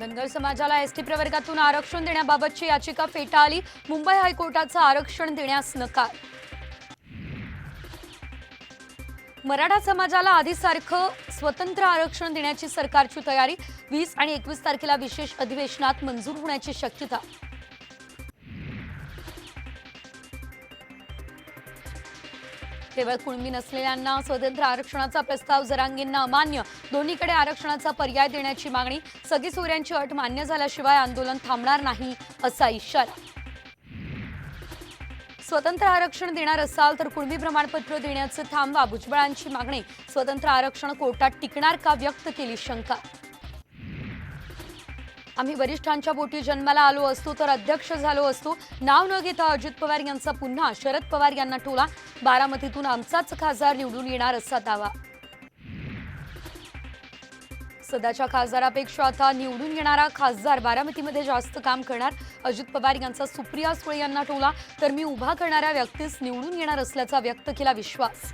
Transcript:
धनगर समाजाला एसटी प्रवर्गातून आरक्षण देण्याबाबतची याचिका फेटाळली मुंबई हायकोर्टाचं आरक्षण देण्यास नकार. मराठा समाजाला आधीसारखं स्वतंत्र आरक्षण देण्याची सरकारची तयारी. वीस आणि एकवीस तारखेला विशेष अधिवेशनात मंजूर होण्याची शक्यता. केवळ कुणबी नसलेल्यांना स्वतंत्र आरक्षणाचा प्रस्ताव जरांगींना अमान्य. दोन्हीकडे आरक्षणाचा पर्याय देण्याची मागणी सगळी सोऱ्यांची अट मान्य झाल्याशिवाय आंदोलन थांबणार नाही असा इशारा. स्वतंत्र आरक्षण देणार असाल तर कुणबी प्रमाणपत्र देण्याचं थांबवा भुजबळांची मागणी. स्वतंत्र आरक्षण कोर्टात टिकणार का व्यक्त केली शंका? आम्ही वरिष्ठांच्या बोटी जन्माला आलो असतो तर अध्यक्ष झालो असतो. नाव न घेता अजित पवार यांचा पुन्हा शरद पवार यांना टोला बारामतीतून आमचाच खासदार निवडून येणार असा दावा. सध्याच्या खासदारापेक्षा आता निवडून येणारा खासदार बारामतीमध्ये जास्त काम करणार. अजित पवार यांचा सुप्रिया सुळे यांना टोला तर मी उभा करणाऱ्या व्यक्तीस निवडून येणार असल्याचा व्यक्त केला विश्वास.